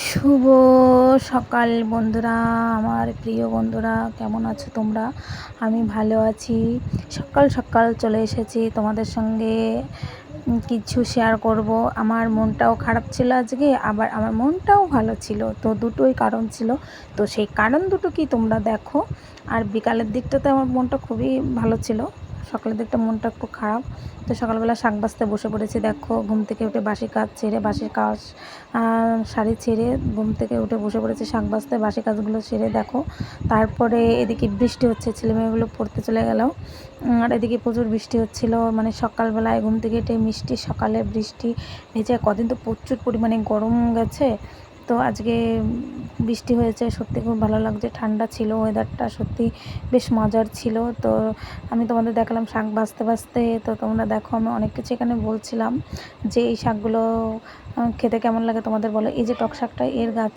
শুভ সকাল বন্ধুরা, আমার প্রিয় বন্ধুরা, কেমন আছো তোমরা? আমি ভালো আছি। সকাল সকাল চলে এসেছি তোমাদের সঙ্গে কিছু শেয়ার করব। আমার মনটাও খারাপ ছিল আজকে, আবার আমার মনটাও ভালো ছিল। তো দুটোই কারণ ছিল। তো সেই কারণ দুটো কি তোমরা দেখো। আর বিকালের দিকটাতে আমার মনটা খুবই ভালো ছিল। সকালের দিকটা মনটা একটু খারাপ। তো সকালবেলা শাক বাজতে বসে পড়েছি, দেখো, ঘুম থেকে উঠে বাসি কাজ ছেড়ে, বাসির কাজ শাড়ি ছেড়ে ঘুম থেকে উঠে বসে পড়েছি শাক বাজতে বাসি কাজগুলো সেরে দেখো। তারপরে এদিকে বৃষ্টি হচ্ছে, ছেলেমেয়েগুলো পড়তে চলে গেল। আর এদিকে প্রচুর বৃষ্টি হচ্ছিল মানে সকালবেলায় ঘুম থেকে উঠে মিষ্টি, সকালে বৃষ্টি ভেজে কদিন তো প্রচুর পরিমাণে গরম গেছে। তো আজকে বৃষ্টি হয়েছে, সত্যি খুব ভালো লাগছে। ঠান্ডা ছিল ওয়েদারটা সত্যি বেশ মজার ছিল। তো আমি তোমাদের দেখালাম শাক বাঁচতে বাঁচতে তো তোমরা দেখো, আমি অনেক কিছু এখানে বলছিলাম যে এই শাকগুলো খেতে কেমন লাগে তোমাদের বলো? এই যে টক শাকটা, এর গাছ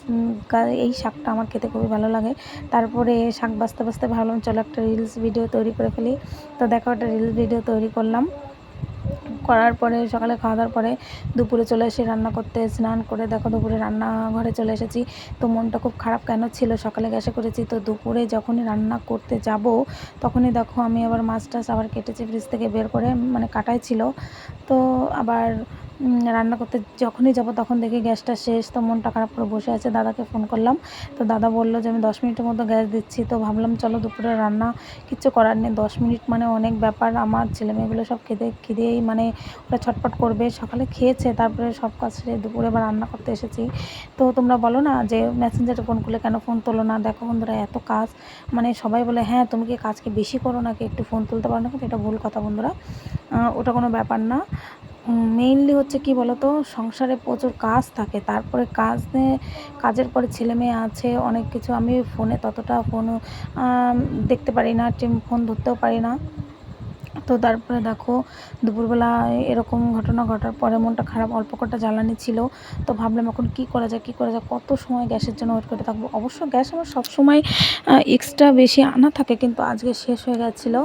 এই শাকটা আমার খেতে খুবই ভালো লাগে। তারপরে শাক বাঁচতে বাঁচতে ভাবলাম, চলো একটা রিলস ভিডিও তৈরি করে ফেলি। তো দেখো, একটা রিলস ভিডিও তৈরি করলাম। করার পরে, সকালে খাওয়া দাওয়ার পরে দুপুরে চলে এসে রান্না করতে স্নান করে দেখো দুপুরে রান্নাঘরে চলে এসেছি। তো মনটা খুব খারাপ কেন ছিল? সকালে গ্যাসে করেছি। তো দুপুরে যখনই রান্না করতে যাব, তখনই দেখো আমি আবার মাছ টাছ আবার কেটেছি ফ্রিজ থেকে বের করে মানে কাটাই ছিল। তো আবার রান্না করতে যখনই যাব তখন দেখি গ্যাসটা শেষ, তো মনটা খারাপ করে বসে আছে। দাদাকে ফোন করলাম, তো দাদা বলল যে, আমি দশ মিনিটের মতো গ্যাস দিচ্ছি। তো ভাবলাম, চলো দুপুরে রান্না কিচ্ছু করার নেই। দশ মিনিট মানে অনেক ব্যাপার। আমার ছেলেমেয়েগুলো সব খেতে, খিদেই মানে ওরা ছটপট করবে। সকালে খেয়েছে, তারপরে সব কাজ সেরে দুপুরে বা রান্না করতে এসেছি। তো তোমরা বলো না যে মেসেঞ্জারে ফোন করলে কেন ফোন তোলো না? দেখো বন্ধুরা, এত কাজ। মানে সবাই বলে হ্যাঁ তুমি কি কাজকে বেশি করো নাকি? একটু ফোন তুলতে পারো না কিন্তু এটা ভুল কথা বন্ধুরা। ওটা কোনো ব্যাপার না। মেইনলি হচ্ছে কি বলতো, সংসারে প্রচুর কাজ থাকে। তারপরে কাজ কাজের পরে ছেলে মেয়ে আছে, অনেক কিছু আমি ফোনে ততটা ফোন দেখতে পারি না ফোন ধরতেও পারি না। তো তারপরে দেখো, দুপুরবেলা এরকম ঘটনা ঘটার পরে মনটা খারাপ, অল্প কটা জ্বালানি ছিল। তো ভাবলাম এখন কি করা যায়, কী করা যায়, কত সময় গ্যাসের জন্য ওয়েট করতে থাকব? অবশ্য গ্যাস আমার সবসময় এক্সট্রা বেশি আনা থাকে, কিন্তু আজকে শেষ হয়ে গেছিল।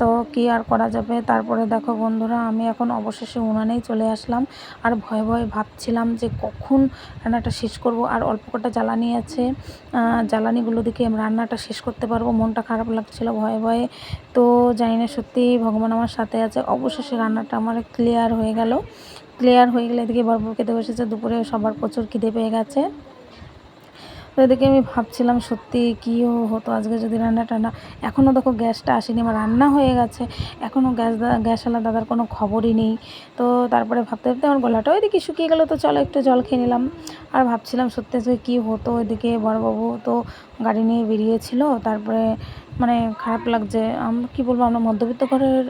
তো কি আর করা যাবে? তারপরে দেখো বন্ধুরা, আমি এখন অবশেষে উনানেই চলে আসলাম। আর ভয়ে ভয়ে ভাবছিলাম যে কখন রান্নাটা শেষ করব, আর অল্প কটা জ্বালানি আছে জ্বালানিগুলো দিকে রান্নাটা শেষ করতে পারব। মনটা খারাপ লাগছিল ভয়ে ভয়ে। তো জানি না সত্যি ভগবান আমার সাথে আছে। অবশেষে রান্নাটা আমার ক্লিয়ার হয়ে গেল। ক্লিয়ার হয়ে গেলে এদিকে বরবর খেতে বসেছে দুপুরে সবার প্রচুর খিদে পেয়ে গেছে। তো এদিকে আমি ভাবছিলাম, সত্যি কী হতো আজকে যদি রান্না টান্না। এখনও দেখো গ্যাসটা আসেনি, আমার রান্না হয়ে গেছে। এখনও গ্যাস গ্যাসওয়ালা দাদার কোনো খবরই নেই। তো তারপরে ভাবতে ভাবতে আমার গলাটা ওইদিকে শুকিয়ে গেলো। তো চলো একটু জল খেয়ে নিলাম। আর ভাবছিলাম, সত্যি আজকে কী হতো ওইদিকে বড়বাবু তো গাড়ি নিয়ে বেরিয়েছিল। তারপরে মানে খারাপ লাগছে। আমরা কী বলব, আমরা মধ্যবিত্ত ঘরের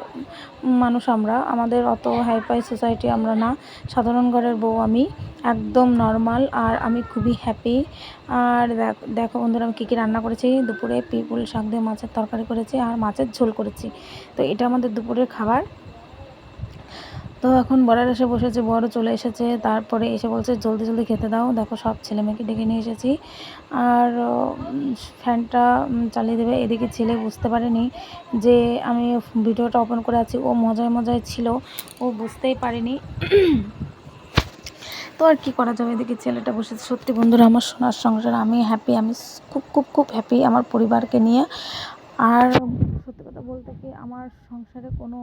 মানুষ আমরা। আমাদের অত হাইফাই সোসাইটি আমরা না। সাধারণ ঘরের বউ আমি। একদম নর্মাল আর আমি খুবই হ্যাপি আর দেখো বন্ধুরা, আমি কী কী রান্না করেছি। দুপুরে পিপুল শাক দিয়ে মাছের তরকারি করেছি আর মাছের ঝোল করেছি। তো এটা আমাদের দুপুরের খাবার। তো এখন বড়ার এসে বসেছে বড় চলে এসেছে, তারপরে এসে বলছে, জলদি জলদি খেতে দাও, দেখো সব ছেলে মেয়েকে ডেকে নিয়ে এসেছি। আর ফ্যানটা চালিয়ে দেবে, এদিকে ছেলে বুঝতে পারেনি যে আমি ভিডিওটা ওপেন করে আছি, ও মজায় মজায় ছিল, ও বুঝতেই পারেনি। তো আর কী করা যাবে, এদিকে ছেলেটা বসেছে। সত্যি বন্ধুরা, আমার সোনার সংসার আমি হ্যাপি আমি খুব খুব খুব হ্যাপি আমার পরিবারকে নিয়ে। আর সত্যি কথা বলতে কি আমার সংসারে কোনো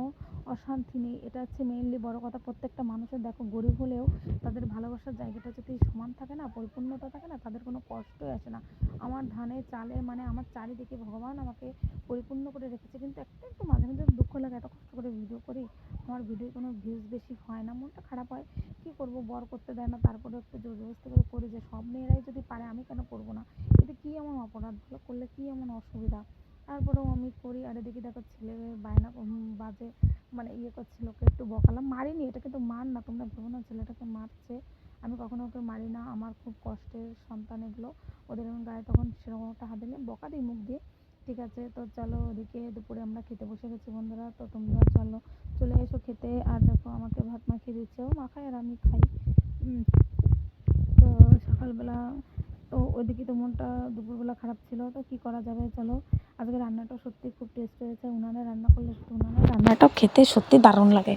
অশান্তি নেই। এটা হচ্ছে মেইনলি বড় কথা, প্রত্যেকটা মানুষের দেখো গরিব হলেও তাদের ভালোবাসার জায়গাটা যদি সমান থাকে না, পরিপূর্ণতা থাকে না, তাদের কোনো কষ্টই আসে না। আমার ধানে চালে মানে আমার চারিদিকে ভগবান আমাকে পরিপূর্ণ করে রেখেছে, কিন্তু একটা একটু মাঝে মাঝে দুঃখ লাগে, এত কষ্ট করে ভিডিও করি, আমার ভিডিও কোনো ভিউজ বেশি হয় না, মনটা খারাপ হয়। কী করব, বর করতে দেয় না তারপরে একটু জোর জবরদস্তি করে করি যে সব মেয়েরাই যদি পারে, আমি কেন করব না? এতে কী এমন অপরাধ করলে কী এমন অসুবিধা? তারপরেও আমি করি, আর এদিকে দেখো ছেলে বায়না বাজে মানে ইয়ে করছিল ওকে একটু বকালাম। মারিনি, এটা কিন্তু মার না, তোমরা ভেবো না, ছেলেটাকে মারছে। আমি কখনো ওকে মারি না, আমার খুব কষ্টের সন্তান এগুলো। ওদের গায়ে তখন সেরকম একটা হাত দিলে বকা দিই, মুখ দিয়ে। ঠিক আছে, তো চলো ওদিকে দুপুরে আমরা খেতে বসে গেছি বন্ধুরা, তো তোমরা চলো, চলে এসো খেতে। আর দেখো আমাকে ভাত মাখিয়ে দিচ্ছে, ও মাখায় আর আমি খাই। তো সকালবেলা তো ওই ওদিকে তো মনটা দুপুরবেলা খারাপ ছিল, তো কি করা যাবে চলো। আজকে রান্নাটা সত্যি খুব টেস্ট হয়েছে, উনানে রান্না করলে সত্যি উনানে রান্নাটাও খেতে সত্যি দারুণ লাগে।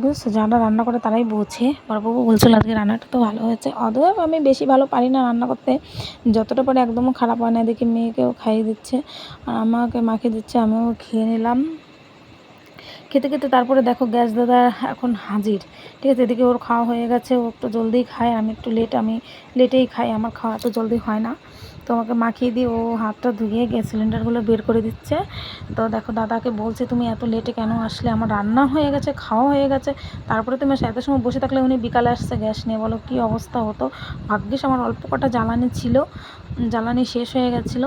বুঝছ, যারা রান্না করে তারাই বোঝে, বড়বাবু বলছিল আজকে রান্নাটা তো ভালো হয়েছে। অতএব আমি বেশি ভালো পারি না রান্না করতে, যতটা পারি একদমও খারাপ হয় না দেখি মেয়েকেও খাইয়ে দিচ্ছে, আর আমাকে মাখিয়ে দিচ্ছে, আমিও খেয়ে নিলাম। খেতে খেতে তারপরে দেখো গ্যাস দাদা এখন হাজির। ঠিক আছে, এদিকে ওর খাওয়া হয়ে গেছে, ও একটু জলদিই খায়, আমি একটু লেট আমি লেটেই খাই, আমার খাওয়া তো জলদি হয় না। তো আমাকে মাখিয়ে দিয়ে ও হাতটা ধুয়ে গ্যাস সিলিন্ডারগুলো বের করে দিচ্ছে। তো দেখো দাদাকে বলছে, তুমি এত লেটে কেন আসলে? আমার রান্না হয়ে গেছে, খাওয়া হয়ে গেছে। তারপরে তুমি এত সময় বসে থাকলে উনি বিকালে আসছে গ্যাস নিয়ে। বলো, কী অবস্থা হতো? ভাগ্যিস আমার অল্প কটা জ্বালানি ছিল। জ্বালানি শেষ হয়ে গেছিল।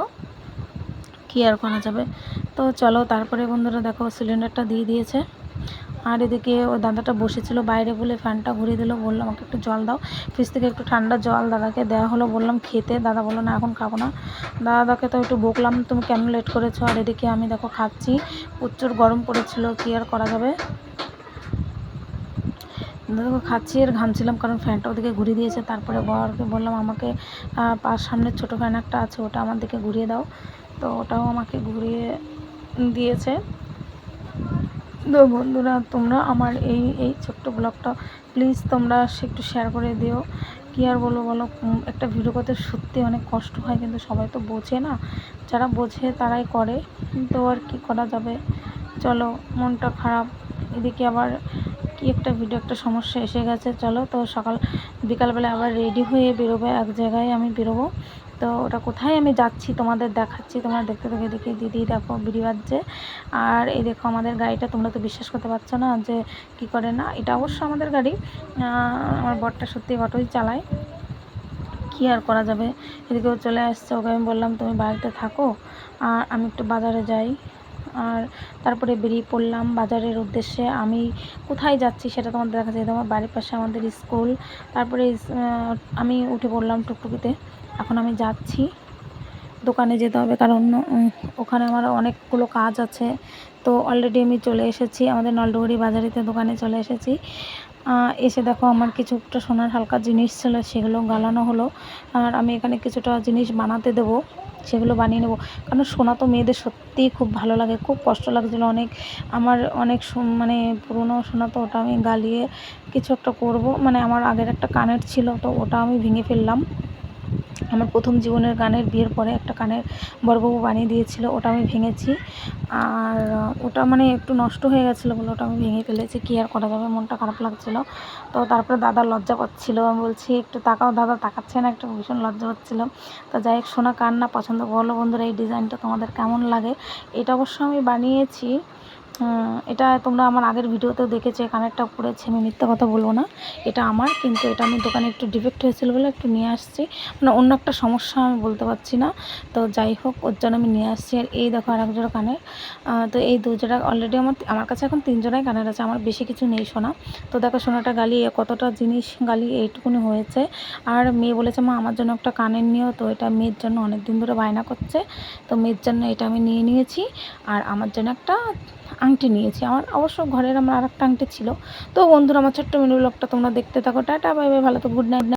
কী আর করা যাবে? তো চলো তারপরে বন্ধুরা দেখো সিলিন্ডারটা দিয়ে দিয়েছে। আর এদিকে ওই দাদাটা বসেছিল বাইরে বলে ফ্যানটা ঘুরিয়ে দিল বললাম আমাকে একটু জল দাও। ফ্রিজ থেকে একটু ঠান্ডা জল দাদাকে দেওয়া হলো। বললাম, খেতে। দাদা বলল, না, এখন খাব না। দাদাকে তো একটু বকলাম, তুমি কেন লেট করেছ? আর এদিকে আমি দেখো খাচ্ছি। প্রচুর গরম পড়েছিল, কী আর করা যাবে? দেখো খাচ্ছি আর ঘামছিলাম, কারণ ফ্যানটা ওদিকে ঘুরিয়ে দিয়েছে। তারপরে বরকে বললাম, আমাকে পাশ সামনের ছোটো ফ্যান একটা আছে, ওটা আমার দিকে ঘুরিয়ে দাও। তো ওটাও আমাকে ঘুরিয়ে দিয়েছে। তো বন্ধুরা, তোমরা আমার এই এই ছোট্ট ব্লগটা প্লিজ তোমরা একটু শেয়ার করে দিও। কী আর বলো বলো একটা ভিডিও করতে সত্যি অনেক কষ্ট হয়, কিন্তু সবাই তো বোঝে না। যারা বোঝে তারাই করে, তো আর কি করা যাবে? চলো, মনটা খারাপ। এদিকে আবার কি একটা ভিডিও একটা সমস্যা এসে গেছে। চলো, তো সকাল, বিকালবেলা আবার রেডি হয়ে বেরোবে এক জায়গায় আমি বেরোবো। তো ওটা কোথায় আমি যাচ্ছি, তোমাদের দেখাচ্ছি, তোমরা দেখতে দেখে দেখি দিদি দেখো বিড়ি বাজছে। আর এই দেখো আমাদের গাড়িটা, তোমরা তো বিশ্বাস করতে পারছ না যে কি করে না, এটা অবশ্য আমাদের গাড়ি। আমার বরটা সত্যি অটোই চালায়। কি আর করা যাবে? এদিকেও চলে আসছে, ওকে আমি বললাম, তুমি বাড়িতে থাকো, আর আমি একটু বাজারে যাই। আর তারপরে বেরিয়ে পড়লাম বাজারের উদ্দেশ্যে। আমি কোথায় যাচ্ছি সেটা তোমাদের দেখা যায় আমার বাড়ির পাশে আমাদের স্কুল। তারপরে আমি উঠে পড়লাম টুকটুকিতে। এখন আমি যাচ্ছি। দোকানে যেতে হবে কারণ ওখানে আমার অনেকগুলো কাজ আছে। তো অলরেডি আমি চলে এসেছি, আমাদের নলডুগুড়ি বাজারিতে দোকানে চলে এসেছি। এসে দেখো আমার কিছুটা সোনার হালকা জিনিস ছিল, সেগুলো গালানো হলো। আর আমি এখানে কিছুটা জিনিস বানাতে দেবো। সেগুলো বানিয়ে নেব। কারণ সোনা তো মেয়েদের সত্যিই খুব ভালো লাগে, খুব কষ্ট লাগছিল অনেক। আমার অনেক মানে পুরনো সোনা তো ওটা আমি গালিয়ে কিছু একটা করব। মানে আমার আগের একটা কানের ছিল, তো ওটা আমি ভেঙে ফেললাম। আমার প্রথম জীবনের গানের বিয়ের পরে একটা কানের বড়বাবু বানিয়ে দিয়েছিল, ওটা আমি ভেঙেছি। আর ওটা মানে একটু নষ্ট হয়ে গেছিল বলে ওটা আমি ভেঙে ফেলেছি, কী আর করা যাবে? মনটা খারাপ লাগছিল। তো তারপরে দাদা লজ্জা পাচ্ছিলো, আমি বলছি, একটু তাকাও, দাদা তাকাচ্ছে না, একটু ভীষণ লজ্জা পাচ্ছিলো। তো যাই হোক শোনা কার না পছন্দ? বলো বন্ধুরা, এই ডিজাইনটা তোমাদের কেমন লাগে? এটা অবশ্য আমি বানিয়েছি এটা তোমরা আমার আগের ভিডিওতেও দেখেছ কানেরটা পড়েছে, আমি মিথ্যা কথা বলব না। এটা আমার, কিন্তু এটা আমি দোকানে একটু ডিফেক্ট হয়েছিল বলে একটু নিয়ে আসছি। মানে অন্য একটা সমস্যা আমি বলতে পারছি না। তো যাই হোক, ওর জন্য আমি নিয়ে আসছি। আর এই দেখো আর এক জোড়া কানের তো এই দু জোড়া অলরেডি আমার আমার কাছে এখন তিন জোড়াই কানের আছে, আমার বেশি কিছু নেই শোনা তো দেখো সোনাটা গালি কতটা জিনিস গালি, এইটুকুনি হয়েছে। আর মেয়ে বলেছে, মা, আমার জন্য একটা কানের নিও। তো এটা মেয়ের জন্য অনেক দিন ধরে বায়না করছে। তো মেয়ের জন্য এটা আমি নিয়ে নিয়েছি। আর আমার জন্য একটা আংটি নিয়েছি। আমার অবশ্য ঘরের আমার আর একটা আংটি ছিল। তো বন্ধুরা, আমার ছোট্ট মিনি ব্লগটা তোমরা দেখতে থাকো। টাটা, বাই বাই, ভালো তো গুড নাইট